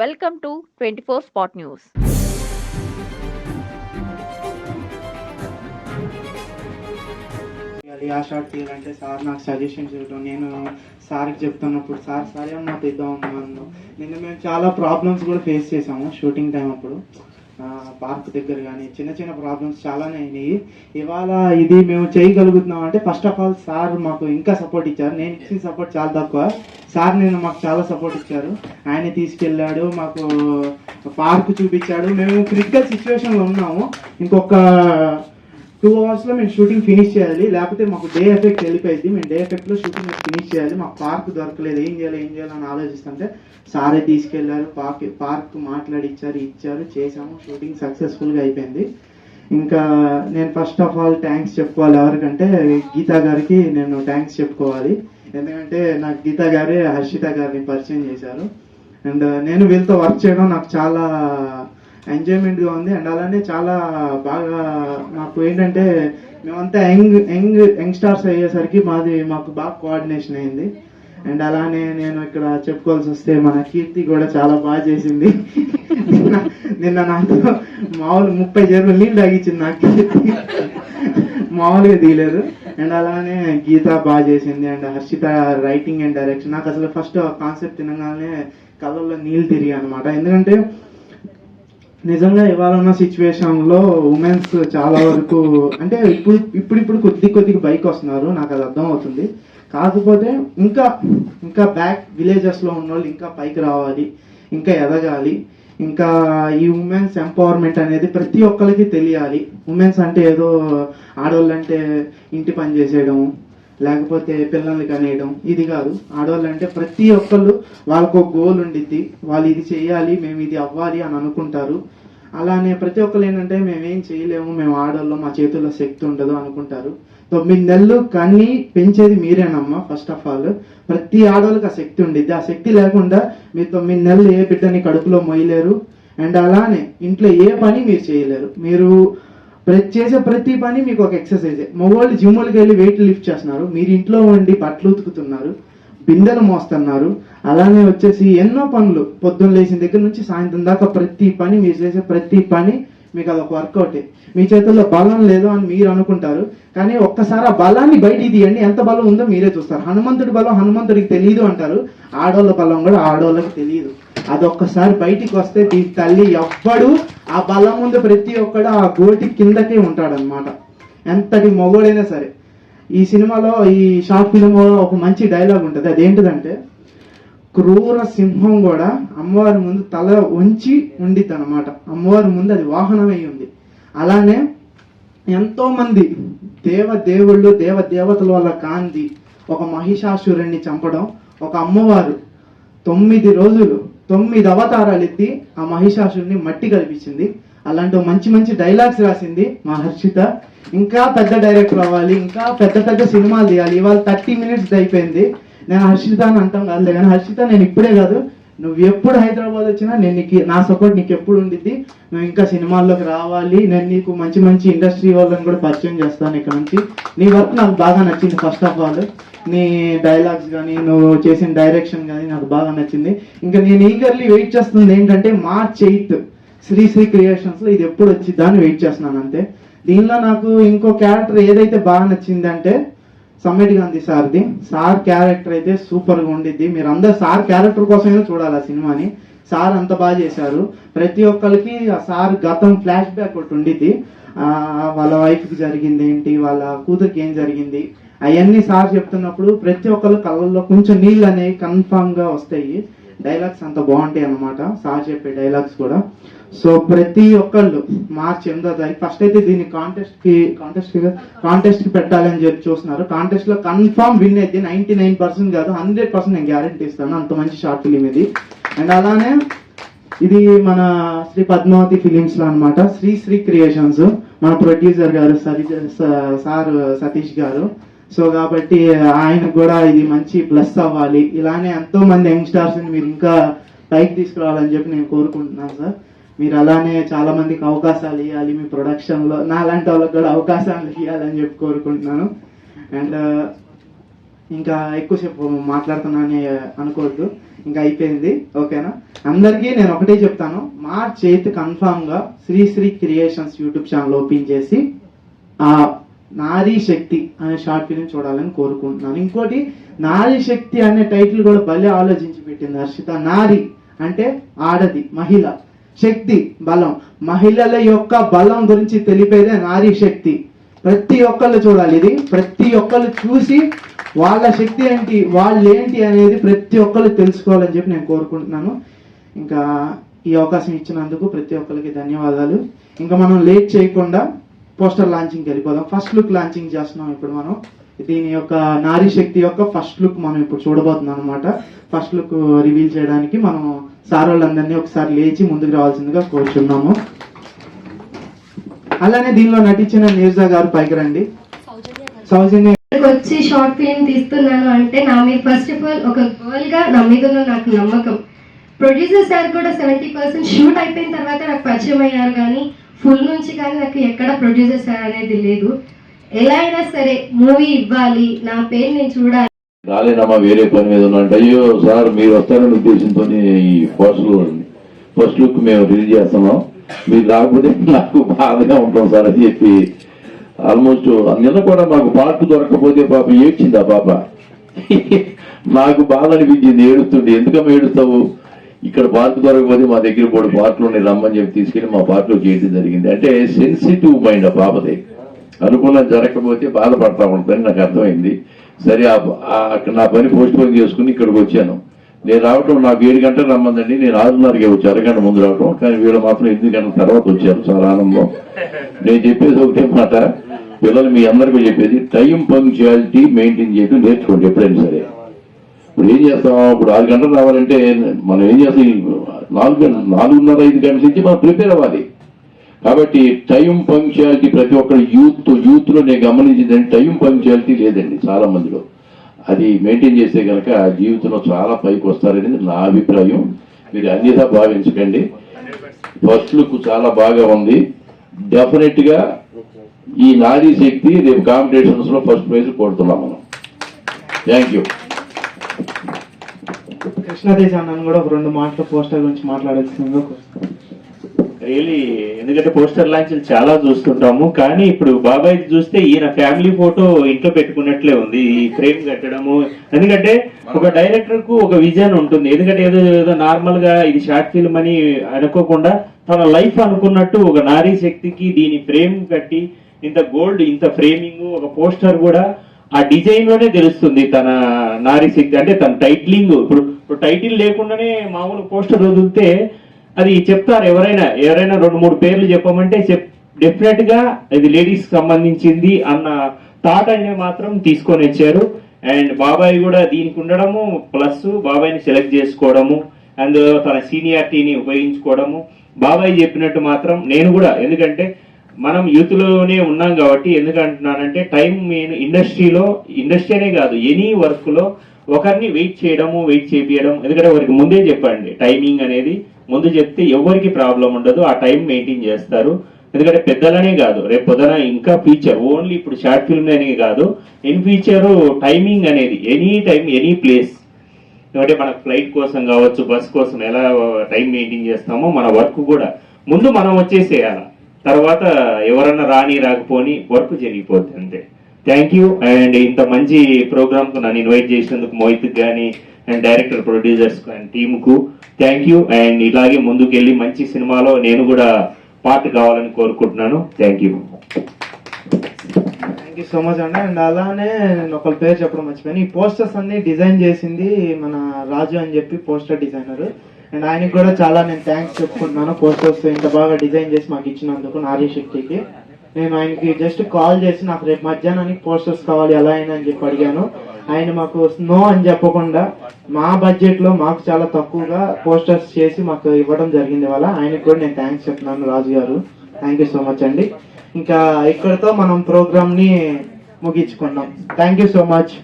Welcome to twenty four spot news. ఆ short తీయాలంటే sir నాకు సజెషన్స్ ఇవ్వడం. నేను సార్కి చెప్తున్నప్పుడు సార్ సరే నాకు ఇద్దాం అన్నాను నిన్న మేము చాలా ప్రాబ్లమ్స్ కూడా ఫేస్ చేసాము షూటింగ్ టైం అప్పుడు. పార్క్ దగ్గర కానీ చిన్న చిన్న ప్రాబ్లమ్స్ చాలానే అయినాయి. ఇవాళ ఇది మేము చేయగలుగుతున్నాం అంటే ఫస్ట్ ఆఫ్ ఆల్ సార్ మాకు ఇంకా సపోర్ట్ ఇచ్చారు. నేను ఇచ్చిన సపోర్ట్ చాలా తక్కువ. సార్ నేను మాకు చాలా సపోర్ట్ ఇచ్చారు. ఆయన తీసుకెళ్ళాడు మాకు పార్క్ చూపించాడు. మేము క్రిటికల్ సిచ్యువేషన్లో ఉన్నాము. ఇంకొక టూ అవర్స్లో మేము షూటింగ్ ఫినిష్ చేయాలి. లేకపోతే మాకు డే ఎఫెక్ట్ వెళ్ళిపోయింది మేము డే ఎఫెక్ట్లో షూటింగ్ ఫినిష్ చేయాలి. మాకు పార్క్ దొరకలేదు. ఏం చేయాలి ఏం చేయాలని ఆలోచిస్తుంటే సారే తీసుకెళ్ళారు. పార్క్ పార్క్ మాట్లాడిచ్చారు ఇచ్చారు. చేసాము షూటింగ్ సక్సెస్ఫుల్గా అయిపోయింది. ఇంకా నేను ఫస్ట్ ఆఫ్ ఆల్ థ్యాంక్స్ చెప్పుకోవాలి ఎవరికంటే. గీతా గారికి నేను థ్యాంక్స్ చెప్పుకోవాలి. ఎందుకంటే నాకు గీతా గారే హర్షిత గారిని పరిచయం చేశారు. అండ్ నేను వీళ్ళతో వర్క్ చేయడం నాకు చాలా ఎంజాయ్మెంట్గా ఉంది. అండ్ అలానే చాలా బాగా మాకు ఏంటంటే మేమంతా యంగ్ యంగ్ యంగ్స్టార్స్ అయ్యేసరికి మాది మాకు బాగా కోఆర్డినేషన్ అయింది. అండ్ అలానే నేను ఇక్కడ చెప్పుకోవాల్సి వస్తే మన కీర్తి కూడా చాలా బాగా చేసింది. నిన్న నిన్న నాతో మామూలు ముప్పై జరువులు నీళ్ళు తాగించింది నాకు. కీర్తి మామూలుగా తీయలేదు. అండ్ అలానే గీత బాగా చేసింది. And Harshita writing and direction. నాకు అసలు ఫస్ట్ కాన్సెప్ట్ తినగానే కళ్ళల్లో నీళ్ళు తిరిగి అనమాట ఎందుకంటే నిజంగా ఇవాళ సిచ్యువేషన్లో ఉమెన్స్ చాలా వరకు అంటే ఇప్పుడు ఇప్పుడిప్పుడు కొద్ది కొద్దిగా బైక్ వస్తున్నారు నాకు అది అర్థం అవుతుంది. కాకపోతే ఇంకా ఇంకా బ్యాక్ విలేజెస్లో ఉన్న వాళ్ళు ఇంకా పైకి రావాలి ఇంకా ఎదగాలి ఇంకా ఈ ఉమెన్స్ ఎంపవర్మెంట్ అనేది ప్రతి ఒక్కరికి తెలియాలి. ఉమెన్స్ అంటే ఏదో ఆడవాళ్ళంటే ఇంటి పని చేసేయడం లేకపోతే పిల్లల్ని కనేయడం ఇది కాదు. ఆడవాళ్ళు అంటే ప్రతి ఒక్కళ్ళు వాళ్ళకు ఒక గోల్ ఉండిద్ది. వాళ్ళు ఇది చేయాలి మేము ఇది అవ్వాలి అని అనుకుంటారు. అలానే ప్రతి ఒక్కరు ఏంటంటే మేమేం చేయలేము మేము ఆడవాళ్ళం మా చేతుల్లో శక్తి ఉండదు అనుకుంటారు. తొమ్మిది నెలలు కన్ని పెంచేది మీరేనమ్మా ఫస్ట్ ఆఫ్ ఆల్ ప్రతి ఆడవాళ్ళకి ఆ శక్తి ఉండిద్ది. ఆ శక్తి లేకుండా మీరు తొమ్మిది నెలలు ఏ బిడ్డని కడుపులో మొయ్యలేరు. అండ్ అలానే ఇంట్లో ఏ పని మీరు చేయలేరు. మీరు ప్రతి చేసే ప్రతి పని మీకు ఒక ఎక్సర్సైజ్ మగవాళ్ళు జిమ్లకి వెళ్ళి వెయిట్ లిఫ్ట్ చేస్తున్నారు. మీరు ఇంట్లో ఉండి బట్టలు ఉతుకుతున్నారు బిందెలు మోస్తున్నారు. అలానే వచ్చేసి ఎన్నో పనులు. పొద్దున్న లేచిన దగ్గర నుంచి సాయంత్రం దాకా ప్రతి పని మీరు చేసే ప్రతి పని మీకు అదొక వర్కౌట్ మీ చేతుల్లో బలం లేదు అని మీరు అనుకుంటారు కానీ ఒక్కసారి ఆ బలాన్ని బయటికి తీయండి. ఎంత బలం ఉందో మీరే చూస్తారు. హనుమంతుడి బలం హనుమంతుడికి తెలియదు అంటారు. ఆడోళ్ళ బలం కూడా ఆడోళ్ళకి తెలియదు అదొక్కసారి బయటికి వస్తే దీని తల్లి ఎవ్వడు ఆ బలం ముందు ప్రతి ఒక్కడు ఆ గోటి కిందకే ఉంటాడనమాట ఎంతటి మొగోడైనా సరే. ఈ సినిమాలో ఈ షార్ట్ ఫిలింలో ఒక మంచి డైలాగ్ ఉంటుంది. అదేంటిదంటే క్రూర సింహం కూడా అమ్మవారి ముందు తల వంచి ఉండిద్ది అనమాట అమ్మవారి ముందు అది వాహనమై ఉంది. అలానే ఎంతో మంది దేవ దేవుళ్ళు దేవ దేవతల వల్ల కాంతి ఒక మహిషాసురుణ్ణి చంపడం ఒక అమ్మవారు తొమ్మిది రోజులు తొమ్మిది అవతారాలు ఎత్తి ఆ మహిషాసురుని మట్టి కల్పించింది అలాంటి మంచి మంచి డైలాగ్స్ రాసింది మా హర్షిత ఇంకా పెద్ద డైరెక్టర్ అవ్వాలి ఇంకా పెద్ద పెద్ద సినిమాలు తీయాలి. ఇవాళ థర్టీ మినిట్స్ అయిపోయింది. నేను హర్షిత అని అంటాం కాదు కానీ హర్షిత నేను ఇప్పుడే కాదు. నువ్వు ఎప్పుడు హైదరాబాద్ వచ్చినా నేను నీకు నా సపోర్ట్ నీకు ఎప్పుడు ఉండిద్ది. నువ్వు ఇంకా సినిమాల్లోకి రావాలి. నేను నీకు మంచి మంచి ఇండస్ట్రీ వాళ్ళని కూడా పరిచయం చేస్తాను ఇక్కడ నుంచి. నీ వర్క్ నాకు బాగా నచ్చింది ఫస్ట్ ఆఫ్ ఆల్ నీ డైలాగ్స్ కానీ నువ్వు చేసిన డైరెక్షన్ కానీ నాకు బాగా నచ్చింది. ఇంకా నేను ఈగర్లీ వెయిట్ చేస్తుంది ఏంటంటే March eighth Sri Sri creations ఇది ఎప్పుడు వచ్చిద్దా అని వెయిట్ చేస్తున్నాను అంతే. దీనిలో నాకు ఇంకో క్యారెక్టర్ ఏదైతే బాగా నచ్చిందంటే సమ్మేటి గాంధీ సార్ది. సార్ క్యారెక్టర్ అయితే సూపర్గా ఉండిద్ది. మీరు అందరు సార్ క్యారెక్టర్ కోసమే చూడాలి ఆ సినిమాని. సార్ అంత బాగా చేశారు. ప్రతి ఒక్కరికి ఆ సార్ గతం ఫ్లాష్ బ్యాక్ ఒకటి ఉండిద్ది. ఆ, వాళ్ళ వైఫ్కి జరిగింది ఏంటి? వాళ్ళ కూతురికి ఏం జరిగింది? అవన్నీ సార్ చెప్తున్నప్పుడు ప్రతి ఒక్కరు కళ్ళల్లో కొంచెం నీళ్ళు అనేవి కన్ఫామ్గా వస్తాయి. డైలాగ్స్ అంత బాగుంటాయి అన్నమాట. సార్ చెప్పే డైలాగ్స్ కూడా. సో ప్రతి ఒక్కళ్ళు మార్చ్ ఎనిమిదో తారీఖు ఫస్ట్ అయితే దీన్ని కాంటెస్ట్కి కాంటెస్ట్కి కాంటెస్ట్కి పెట్టాలని చెప్పి చూస్తున్నారు. కాంటెస్ట్లో కన్ఫామ్ విన్ అయితే నైన్టీ నైన్ పర్సెంట్ కాదు హండ్రెడ్ పర్సెంట్ నేను గ్యారెంటీ ఇస్తాను. అంత మంచి షార్ట్ ఫిలిం ఇది. అండ్ అలానే ఇది మన శ్రీ పద్మావతి ఫిలిమ్స్లో అన్నమాట. శ్రీ శ్రీ క్రియేషన్స్ మన ప్రొడ్యూసర్ గారు సరి సార్ సతీష్ గారు. సో కాబట్టి ఆయనకు కూడా ఇది మంచి ప్లస్ అవ్వాలి. ఇలానే ఎంతో మంది యంగ్స్టార్స్ మీరు ఇంకా పైకి తీసుకురావాలని చెప్పి నేను కోరుకుంటున్నాను సార్. మీరు అలానే చాలా మందికి అవకాశాలు ఇవ్వాలి మీ ప్రొడక్షన్లో నా లాంటి వాళ్ళకి కూడా అవకాశాలు ఇవ్వాలని చెప్పి కోరుకుంటున్నాను. అండ్ uh, ఇంకా ఎక్కువసేపు మాట్లాడుతున్నానని అనుకోవద్దు. ఇంకా అయిపోయింది. ఓకేనా? అందరికీ నేను ఒకటే చెప్తాను. మార్చ్ ఎయిత్ కన్ఫామ్గా Sri Sri Sri creations YouTube channel open చేసి ఆ నారీ శక్తి అనే షార్ట్ ఫిలిం చూడాలని కోరుకుంటున్నాను. ఇంకోటి నారీ శక్తి అనే టైటిల్ కూడా భలే ఆలోచించి పెట్టింది హర్షిత. నారి అంటే ఆడది మహిళ. శక్తి బలం. మహిళల యొక్క బలం గురించి తెలిపేదే నారీ శక్తి. ప్రతి ఒక్కళ్ళు చూడాలి ఇది. ప్రతి ఒక్కళ్ళు చూసి వాళ్ళ శక్తి ఏంటి వాళ్ళు ఏంటి అనేది ప్రతి ఒక్కళ్ళు తెలుసుకోవాలని చెప్పి నేను కోరుకుంటున్నాను. ఇంకా ఈ అవకాశం ఇచ్చినందుకు ప్రతి ఒక్కరికి ధన్యవాదాలు. ఇంకా మనం లేట్ చేయకుండా పోస్టర్ లాంచింగ్కి వెళ్ళిపోదాం. ఫస్ట్ లుక్ లాంచింగ్ చేస్తున్నాం ఇప్పుడు మనం. దీని యొక్క నారీ శక్తి యొక్క ఫస్ట్ లుక్ మనం ఇప్పుడు చూడబోతున్నాం అనమాట ఫస్ట్ లుక్ రివీల్ చేయడానికి మనం సార్ వాళ్ళందరినీ ఒకసారి లేచి ముందుకు రావాల్సిందిగా కోరుచున్నాము. అలానే దీనిలో నటించిన నీర్జా గారు పైకి రండి. సౌజన్య వచ్చి షార్ట్ ఫిల్మ్ తీస్తున్నాను అంటే నా మీద ఫస్ట్ ఆఫ్ ఆల్ ఒక గర్ల్గా నా మీద నాకు నమ్మకం. ప్రొడ్యూసర్ సార్ కూడా సెవెంటీ పర్సెంట్ షూట్ అయిపోయిన తర్వాత నాకు పరిచయం అయ్యారు కానీ ఫుల్ నుంచి కానీ నాకు ఎక్కడ ప్రొడ్యూసర్ సార్ అనేది లేదు. ఎలా అయినా సరే మూవీ ఇవ్వాలి. నా పేరు నేను చూడాలి. రాలేనమ్మా వేరే పని మీద ఉన్నా అయ్యో సార్ మీరు వస్తారని ఉద్దేశంతో ఈ పోస్టర్ ఫస్ట్ లుక్ మేము రిలీజ్ చేస్తున్నాం. మీరు రాకపోతే నాకు బాధగా ఉంటాం సార్ అని చెప్పి ఆల్మోస్ట్ నిన్న కూడా మాకు పార్ట్ దొరకకపోతే పాప ఏడ్చింది ఆ పాప. నాకు బాధ అనిపించింది ఏడుస్తుండే ఎందుకమ్మా ఏడుస్తావు? ఇక్కడ పార్క్ దొరకకపోతే మా దగ్గర కూడా పార్కులు ఉన్నాయి రమ్మని చెప్పి తీసుకెళ్ళి మా పార్కులో చేయడం జరిగింది. అంటే సెన్సిటివ్ మైండ్ ఆ పాపది. అనుకూలం జరగకపోతే బాధపడతా ఉంటుందని నాకు అర్థమైంది. సరే ఆ- అక్కడ నా పని పోస్ట్ పోన్ చేసుకుని ఇక్కడికి వచ్చాను. నేను రావటం నాకు ఏడు గంటలు రమ్మందండి. నేను ఆరున్నరకే వచ్చి అరగంట ముందు రావటం. కానీ వీళ్ళు మాత్రం ఎనిమిది గంటల తర్వాత వచ్చారు. చాలా ఆనందం. నేను చెప్పేది ఒకటే మాట. పిల్లలు మీ అందరికీ చెప్పేది టైం పంక్చువాలిటీ మెయింటైన్ చేయడం నేర్చుకోండి ఎప్పుడైనా సరే. ఇప్పుడు ఏం చేస్తాం? ఇప్పుడు ఆరు గంటలు రావాలంటే మనం ఏం చేస్తాం? నాలుగు నాలుగున్నర ఐదు గంటల నుంచి మనం ప్రిపేర్ అవ్వాలి. కాబట్టి టైం పంక్చువాలిటీ ప్రతి ఒక్కరు యూత్ యూత్లో నేను గమనించిందంటే టైం పంక్చువాలిటీ లేదండి చాలా మందిలో అది మెయింటైన్ చేస్తే కనుక జీవితంలో చాలా పైకి వస్తారనేది నా అభిప్రాయం. మీరు అన్యథా భావించకండి. ఫస్ట్ లుక్ చాలా బాగా ఉంది. డెఫినెట్గా ఈ నారీ శక్తి రేపు కాంపిటీషన్స్లో ఫస్ట్ ప్రైజ్ కొడుతున్నాం మనం. థ్యాంక్ యూ కృష్ణదేశ్ అన్నను కూడా ఒక రెండు మాటలు పోస్టర్ గురించి మాట్లాడాల్సిందిగా రియలీ ఎందుకంటే పోస్టర్ లాంచ్లు చాలా చూస్తుంటాము. కానీ ఇప్పుడు బాబాయ్ చూస్తే ఈయన ఫ్యామిలీ ఫోటో ఇంట్లో పెట్టుకున్నట్లే ఉంది. ఈ ఫ్రేమ్ కట్టడము. ఎందుకంటే ఒక డైరెక్టర్కు ఒక విజన్ ఉంటుంది. ఎందుకంటే ఏదో ఏదో నార్మల్గా ఇది షార్ట్ ఫిల్మ్ అని అనుకోకుండా తన లైఫ్ అనుకున్నట్టు ఒక నారీ శక్తికి దీని ఫ్రేమ్ కట్టి ఇంత గోల్డ్ ఇంత ఫ్రేమింగ్ ఒక పోస్టర్ కూడా ఆ డిజైన్లోనే తెలుస్తుంది తన నారీ శక్తి. అంటే తన టైటిలింగ్. ఇప్పుడు ఇప్పుడు టైటిల్ లేకుండానే మామూలు పోస్టర్ వదిలితే అది చెప్తారు ఎవరైనా ఎవరైనా రెండు మూడు పేర్లు చెప్పమంటే చెప్ డెఫినెట్గా ఇది లేడీస్ సంబంధించింది అన్న థాట్ అనేది మాత్రం తీసుకొని వచ్చారు. అండ్ బాబాయ్ కూడా దీనికి ఉండడము ప్లస్ బాబాయ్ని సెలెక్ట్ చేసుకోవడము అండ్ తన సీనియారిటీని ఉపయోగించుకోవడము. బాబాయ్ చెప్పినట్టు మాత్రం నేను కూడా ఎందుకంటే మనం యూత్లోనే ఉన్నాం కాబట్టి ఎందుకంటున్నానంటే టైం మెయిన్ ఇండస్ట్రీలో ఇండస్ట్రీ అనే కాదు ఎనీ వర్క్లో ఒకరిని వెయిట్ చేయడము వెయిట్ చేపించడం ఎందుకంటే వారికి ముందే చెప్పండి టైమింగ్ అనేది. ముందు చెప్తే ఎవరికి ప్రాబ్లం ఉండదు ఆ టైం మెయింటైన్ చేస్తారు. ఎందుకంటే పెద్దలనే కాదు రేపు పొద్దున ఇంకా ఫీచర్ ఓన్లీ ఇప్పుడు షార్ట్ ఫిల్మ్ అనే కాదు. ఇన్ ఫ్యూచర్ టైమింగ్ అనేది ఎనీ టైం ఎనీ ప్లేస్ ఎందుకంటే మన ఫ్లైట్ కోసం కావచ్చు బస్ కోసం ఎలా టైం మెయింటైన్ చేస్తామో మన వర్క్ కూడా. ముందు మనం వచ్చేసేయాల. తర్వాత ఎవరన్నా రాని రాకపోని వర్క్ జరిగిపోద్ది అంతే. థ్యాంక్ యూ అండ్ ఇంత మంచి ప్రోగ్రామ్కు నన్ను ఇన్వైట్ చేసినందుకు మోహిత్ కానీ అండ్ డైరెక్టర్ ప్రొడ్యూసర్స్ అండ్ టీమ్కు థ్యాంక్ యూ అండ్ ఇలాగే ముందుకెళ్ళి మంచి సినిమాలో నేను కూడా పార్ట్ కావాలని కోరుకుంటున్నాను. Thank you thank you so much అండి అండ్ అలానే నేను ఒకళ్ళ పేరు చెప్పడం మర్చిపోయాను. ఈ పోస్టర్స్ అన్ని డిజైన్ చేసింది మన రాజు అని చెప్పి పోస్టర్ డిజైనర్. అండ్ ఆయనకి కూడా చాలా నేను థ్యాంక్స్ చెప్పుకుంటున్నాను. పోస్టర్స్ ఇంత బాగా డిజైన్ చేసి మాకు ఇచ్చినందుకు నారీ శక్తికి. నేను ఆయనకి జస్ట్ కాల్ చేసి నాకు రేపు మధ్యాహ్నానికి పోస్టర్స్ కావాలి ఎలా అయినా అని చెప్పి అడిగాను. ఆయన మాకు నో అని చెప్పకుండా మా బడ్జెట్లో మాకు చాలా తక్కువగా పోస్టర్స్ చేసి మాకు ఇవ్వడం జరిగింది వాళ్ళ ఆయనకి కూడా నేను థ్యాంక్స్ చెప్తున్నాను రాజు గారు. థ్యాంక్ యూ సో మచ్ అండి. ఇంకా ఇక్కడతో మనం ప్రోగ్రామ్ని ముగించుకున్నాం థ్యాంక్ యూ సో మచ్